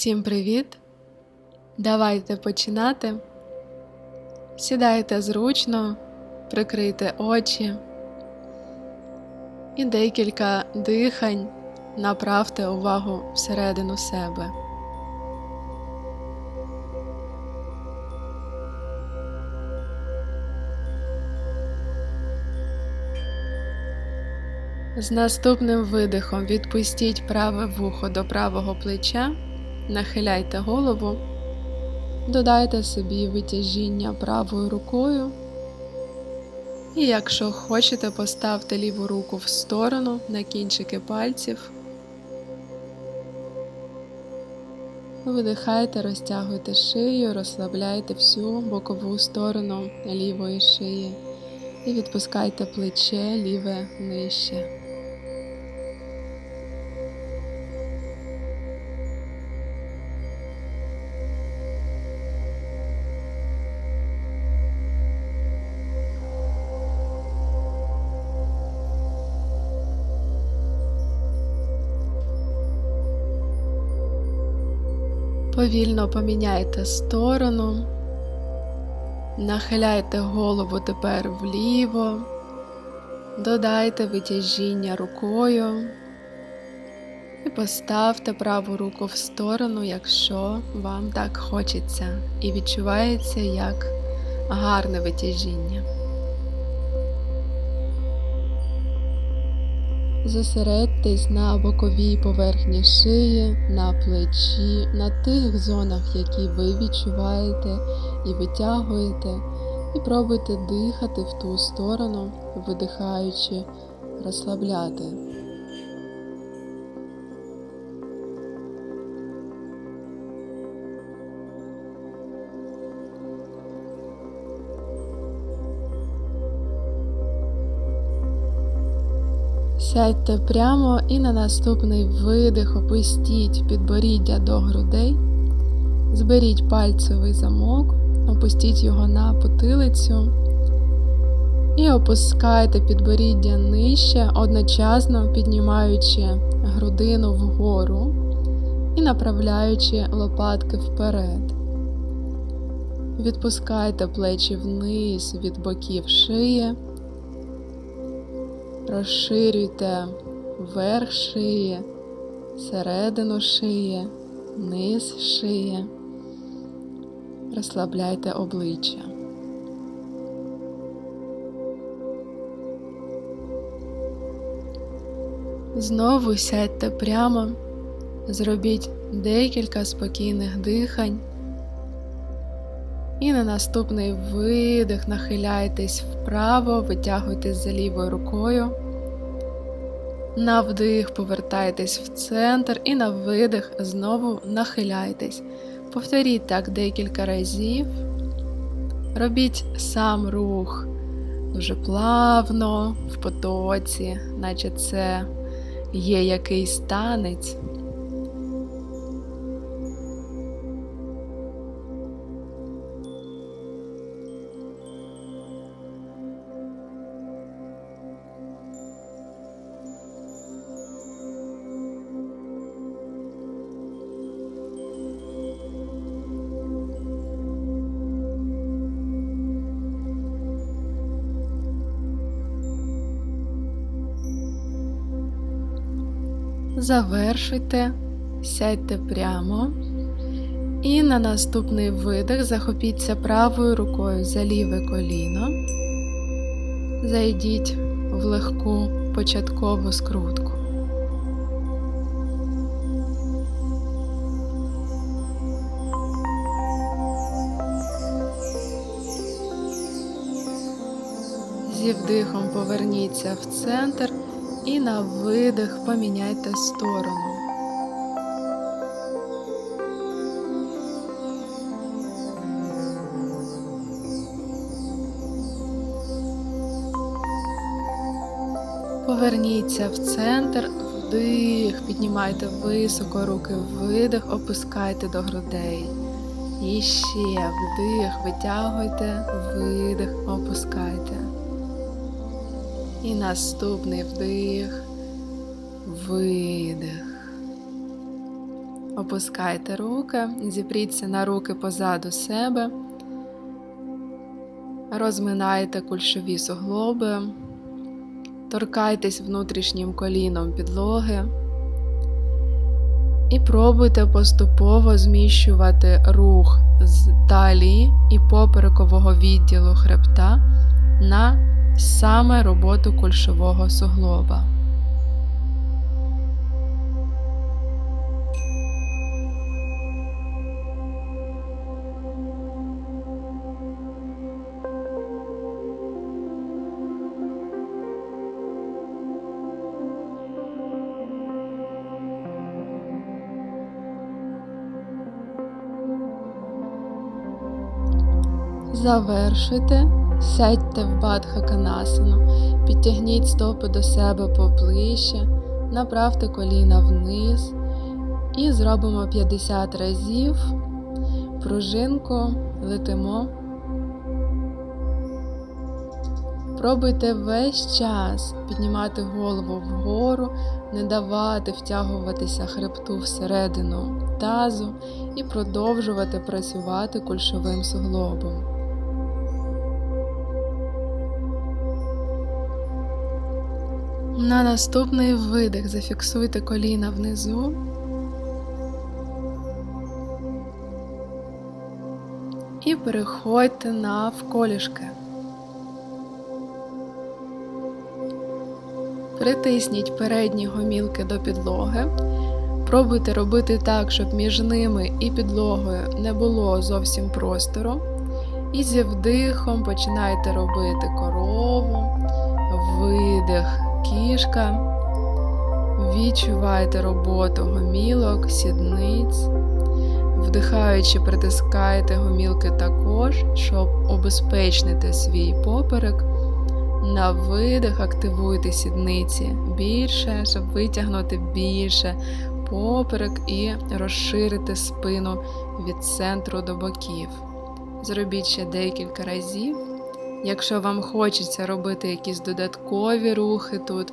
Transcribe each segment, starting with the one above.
Всім привіт! Давайте починати. Сідайте зручно, прикрийте очі і декілька дихань направте увагу всередину себе. З наступним видихом відпустіть праве вухо до правого плеча, нахиляйте голову, додайте собі витяжіння правою рукою. І якщо хочете, поставте ліву руку в сторону на кінчики пальців. Видихайте, розтягуйте шию, розслабляйте всю бокову сторону лівої шиї і відпускайте плече ліве нижче. Повільно поміняйте сторону, нахиляйте голову тепер вліво, додайте витяжіння рукою. І поставте праву руку в сторону, якщо вам так хочеться, і відчувається як гарне витяжіння. Зосередьтесь на боковій поверхні шиї, на плечі, на тих зонах, які ви відчуваєте і витягуєте, і пробуйте дихати в ту сторону, видихаючи, розслабляти. Сядьте прямо і на наступний видих опустіть підборіддя до грудей, зберіть пальцевий замок, опустіть його на потилицю і опускайте підборіддя нижче, одночасно піднімаючи грудину вгору і направляючи лопатки вперед. Відпускайте плечі вниз від боків шиї. Розширюйте верх шиї, середину шиї, низ шиї, розслабляйте обличчя. Знову сядьте прямо, зробіть декілька спокійних дихань. І на наступний видих нахиляйтесь вправо, витягуйтесь за лівою рукою. На вдих повертайтесь в центр і на видих знову нахиляйтесь. Повторіть так декілька разів. Робіть сам рух дуже плавно, в потоці, наче це є якийсь танець. Завершуйте, сядьте прямо і на наступний видих захопіться правою рукою за ліве коліно, зайдіть в легку початкову скрутку. Зі вдихом поверніться в центр і на видих поміняйте сторону. Поверніться в центр, вдих, піднімайте високо руки, видих, опускайте до грудей. І ще вдих, витягуйте, видих, опускайте. І наступний вдих, видих. Опускайте руки, зіпріться на руки позаду себе, розминайте кульшові суглоби, торкайтесь внутрішнім коліном підлоги. І пробуйте поступово зміщувати рух з талії і поперекового відділу хребта на саме роботу кульшового суглоба. Завершуйте, сядьте в бадхаканасану, підтягніть стопи до себе поближче, направте коліна вниз і зробимо 50 разів пружинку, летимо. Пробуйте весь час піднімати голову вгору, не давати втягуватися хребту всередину тазу і продовжувати працювати кульшовим суглобом. На наступний видих зафіксуйте коліна внизу. І переходьте навколішки. Притисніть передні гомілки до підлоги. Пробуйте робити так, щоб між ними і підлогою не було зовсім простору. І зі вдихом починайте робити корову, видих кішка. Відчувайте роботу гомілок, сідниць. Вдихаючи, притискайте гомілки також, щоб обезпечнити свій поперек. На видих активуйте сідниці більше, щоб витягнути більше поперек і розширити спину від центру до боків. Зробіть ще декілька разів. Якщо вам хочеться робити якісь додаткові рухи тут,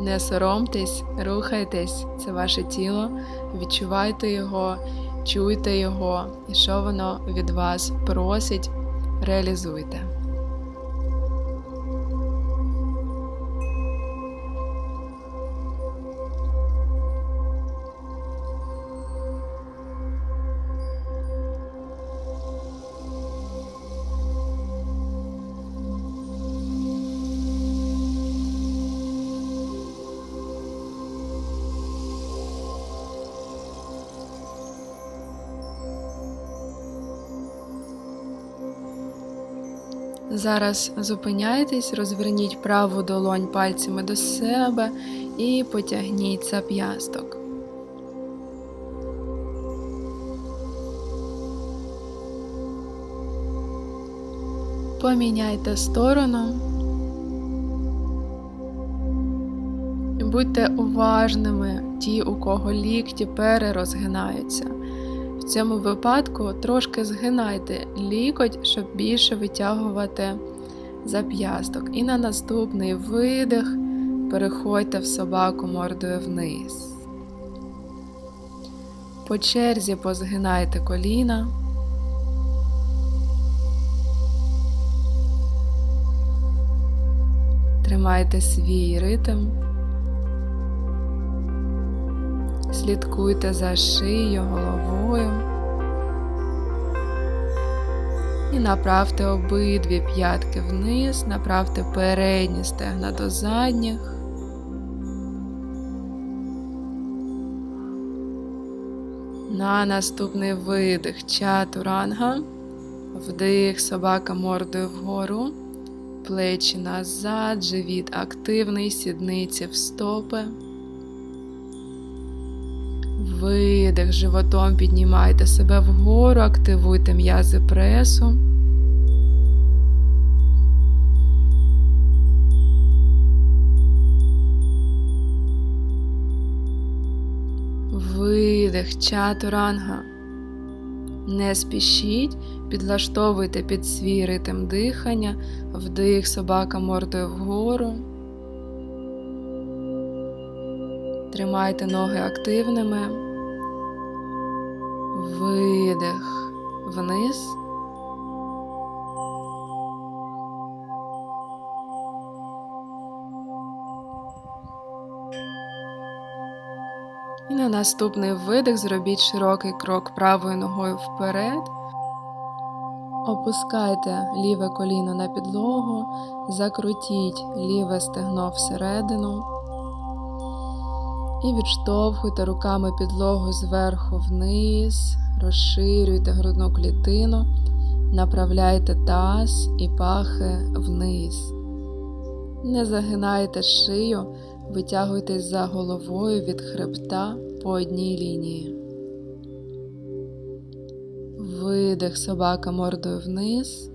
не соромтесь, рухайтесь, це ваше тіло, відчувайте його, чуйте його, і що воно від вас просить, реалізуйте. Зараз зупиняйтесь, розверніть праву долонь пальцями до себе і потягніть зап'ясток. Поміняйте сторону. Будьте уважними ті, у кого лікті перерозгинаються. Цьому випадку трошки згинайте лікоть, щоб більше витягувати зап'ясток. І на наступний видих переходьте в собаку мордою вниз. По черзі позгинайте коліна. Тримайте свій ритм. Слідкуйте за шиєю, головою і направте обидві п'ятки вниз, направте передні стегна до задніх. На наступний видих чатуранга, вдих, собака мордою вгору, плечі назад, живіт активний, сідниці в стопи. Видих животом піднімайте себе вгору, активуйте м'язи пресу. Видих чатуранга. Не спішіть, підлаштовуйте під свій ритм дихання, вдих собака мордою вгору. Тримайте ноги активними. Видих вниз. І на наступний видих зробіть широкий крок правою ногою вперед. Опускайте ліве коліно на підлогу, закрутіть ліве стегно всередину і відштовхуйте руками підлогу зверху вниз, розширюйте грудну клітину, направляйте таз і пахи вниз. Не загинайте шию, витягуйтесь за головою від хребта по одній лінії. Видих собака мордою вниз.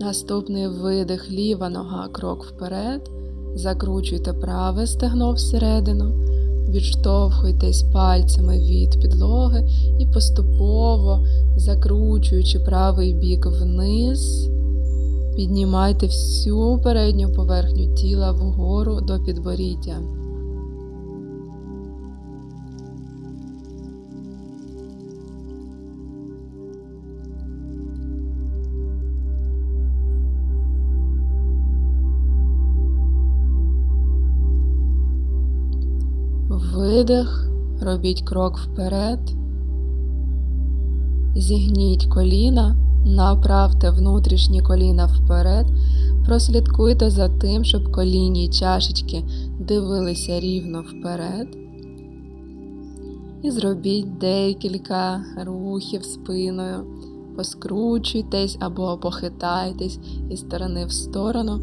Наступний видих ліва нога крок вперед. Закручуйте праве стегно всередину, відштовхуйтесь пальцями від підлоги і поступово, закручуючи правий бік вниз, піднімайте всю передню поверхню тіла вгору до підборіддя. Видих, робіть крок вперед, зігніть коліна, направте внутрішні коліна вперед, прослідкуйте за тим, щоб колінні чашечки дивилися рівно вперед. І зробіть декілька рухів спиною, поскручуйтесь або похитайтесь із сторони в сторону,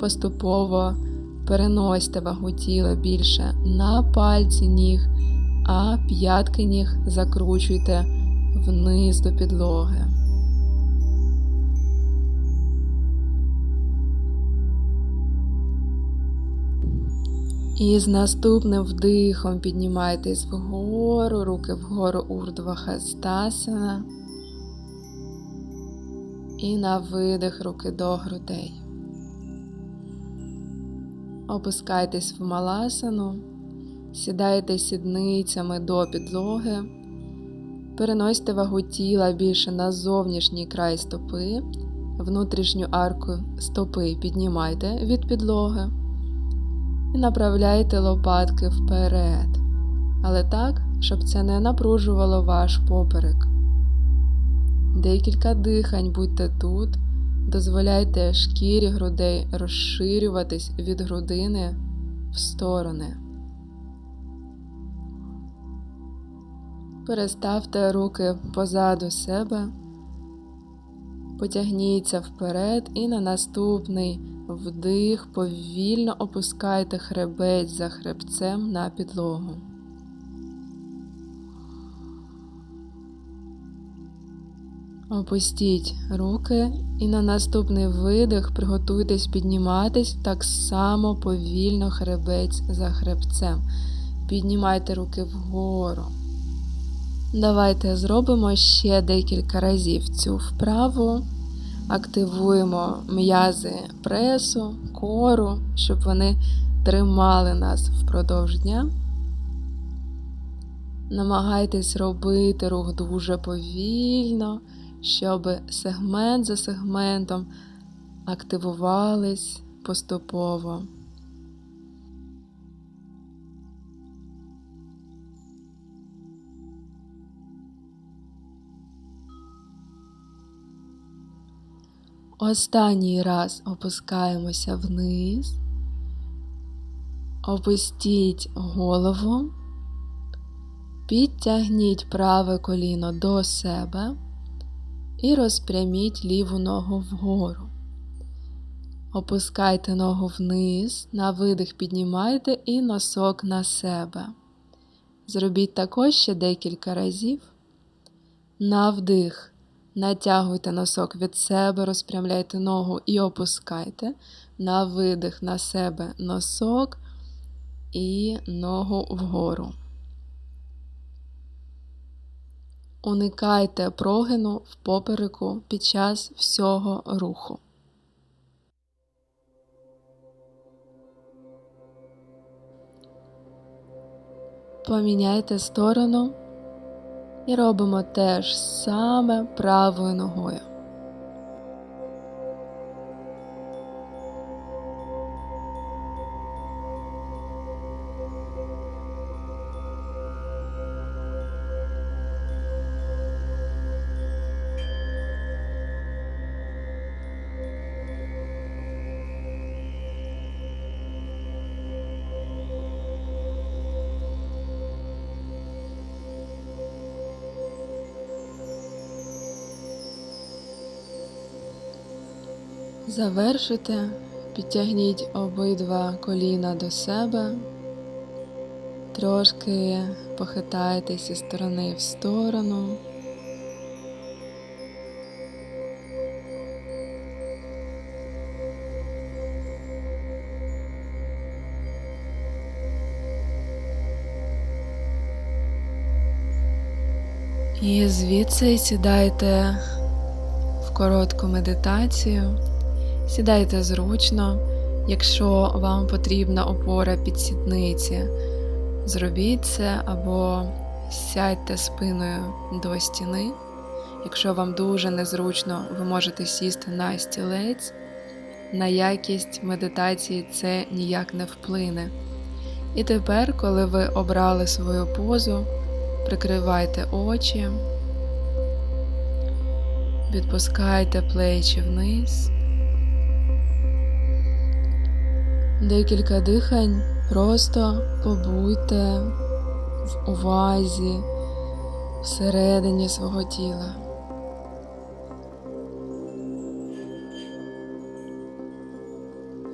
поступово. Переносьте вагу тіла більше на пальці ніг, а п'ятки ніг закручуйте вниз до підлоги. І з наступним вдихом піднімайтесь вгору, руки вгору урдва хастасана. І на видих руки до грудей. Опускайтесь в маласану, сідайте сідницями до підлоги, переносьте вагу тіла більше на зовнішній край стопи, внутрішню арку стопи піднімайте від підлоги і направляйте лопатки вперед, але так, щоб це не напружувало ваш поперек. Декілька дихань будьте тут. Дозволяйте шкірі грудей розширюватись від грудини в сторони. Переставте руки позаду себе, потягніться вперед і на наступний вдих повільно опускайте хребець за хребцем на підлогу. Опустіть руки і на наступний видих приготуйтесь підніматись так само повільно хребець за хребцем. Піднімайте руки вгору. Давайте зробимо ще декілька разів цю вправу. Активуємо м'язи пресу, кору, щоб вони тримали нас впродовж дня. Намагайтесь робити рух дуже повільно щоб сегмент за сегментом активувались поступово. Останній раз опускаємося вниз, опустіть голову, підтягніть праве коліно до себе і розпряміть ліву ногу вгору. Опускайте ногу вниз, на видих піднімайте і носок на себе. Зробіть також ще декілька разів. На вдих. Натягуйте носок від себе, розпрямляйте ногу і опускайте. На видих на себе носок і ногу вгору. Уникайте прогину в попереку під час всього руху. Поміняйте сторону і робимо те ж саме правою ногою. Завершите, підтягніть обидва коліна до себе, трошки похитайтесь із сторони в сторону. І звідси сідайте в коротку медитацію. Сідайте зручно, якщо вам потрібна опора під сідниці, зробіть це або сядьте спиною до стіни. Якщо вам дуже незручно, ви можете сісти на стілець. На якість медитації це ніяк не вплине. І тепер, коли ви обрали свою позу, прикривайте очі, відпускайте плечі вниз. Декілька дихань просто побудьте в увазі всередині свого тіла.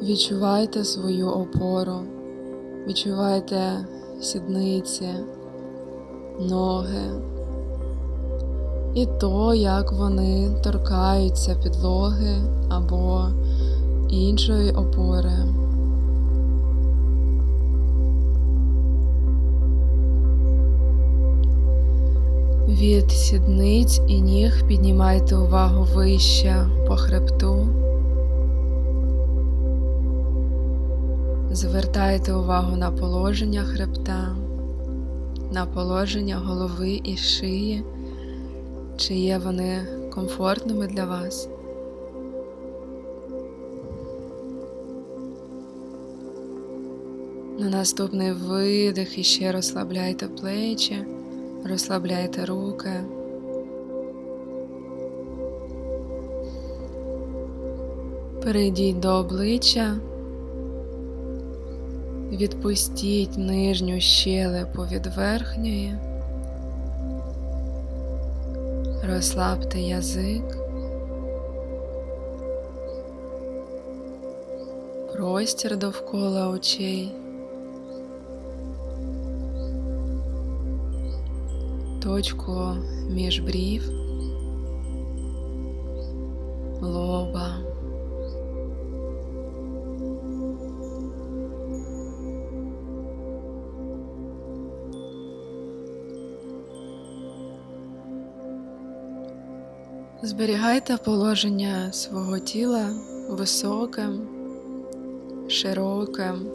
Відчувайте свою опору, відчувайте сідниці, ноги і то, як вони торкаються підлоги або іншої опори. Від сідниць і ніг піднімайте увагу вище по хребту. Звертайте увагу на положення хребта, на положення голови і шиї, чи є вони комфортними для вас. На наступний видих іще розслабляйте плечі. Розслабляйте руки. Перейдіть до обличчя, відпустіть нижню щелепу від верхньої, розслабте язик, простір довкола очей. Точку між брів, лоба. Зберігайте положення свого тіла високим, широким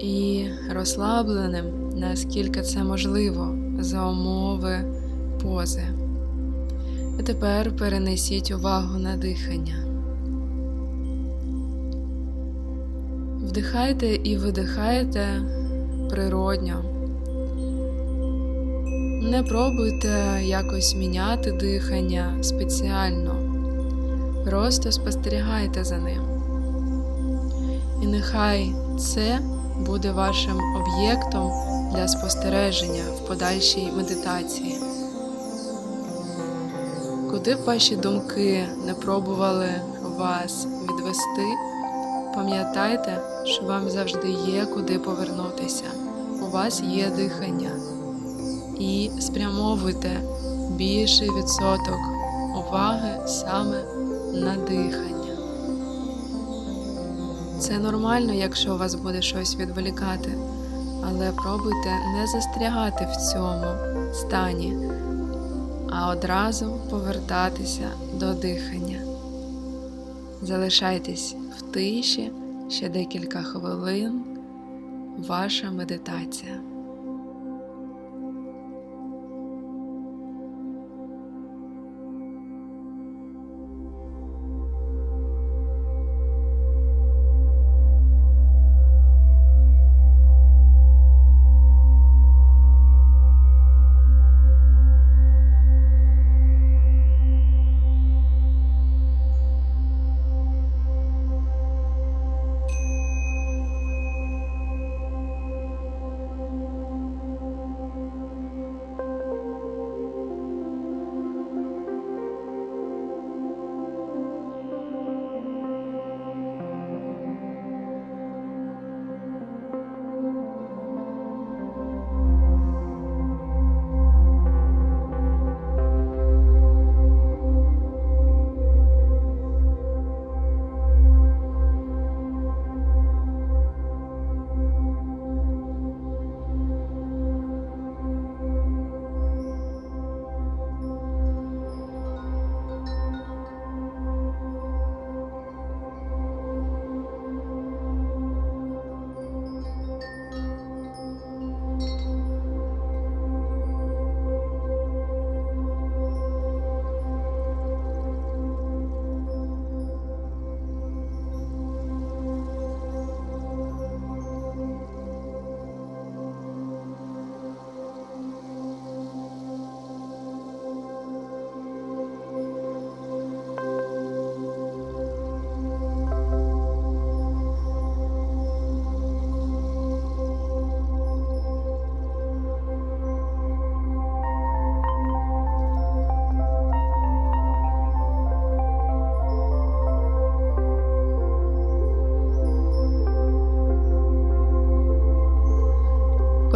і розслабленим, наскільки це можливо за умови пози. А тепер перенесіть увагу на дихання. Вдихайте і видихайте природньо. Не пробуйте якось міняти дихання спеціально, просто спостерігайте за ним. І нехай це буде вашим об'єктом для спостереження в подальшій медитації. Куди б ваші думки не пробували вас відвести, пам'ятайте, що вам завжди є куди повернутися. У вас є дихання. І спрямовуйте більший відсоток уваги саме на дихання. Це нормально, якщо вас буде щось відволікати, але пробуйте не застрягати в цьому стані, а одразу повертатися до дихання. Залишайтесь в тиші ще декілька хвилин. Ваша медитація.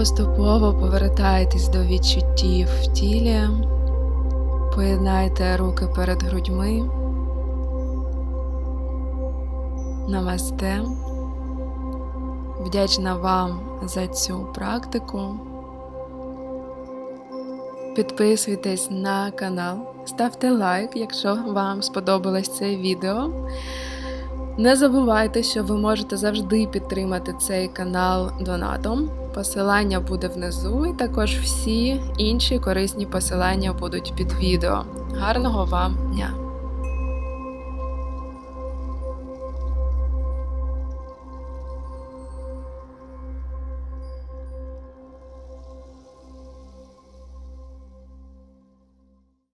Поступово повертайтесь до відчуттів в тілі, поєднайте руки перед грудьми. Намасте. Вдячна вам за цю практику. Підписуйтесь на канал, ставте лайк, якщо вам сподобалось це відео. Не забувайте, що ви можете завжди підтримати цей канал донатом. Посилання буде внизу, і також всі інші корисні посилання будуть під відео. Гарного вам дня!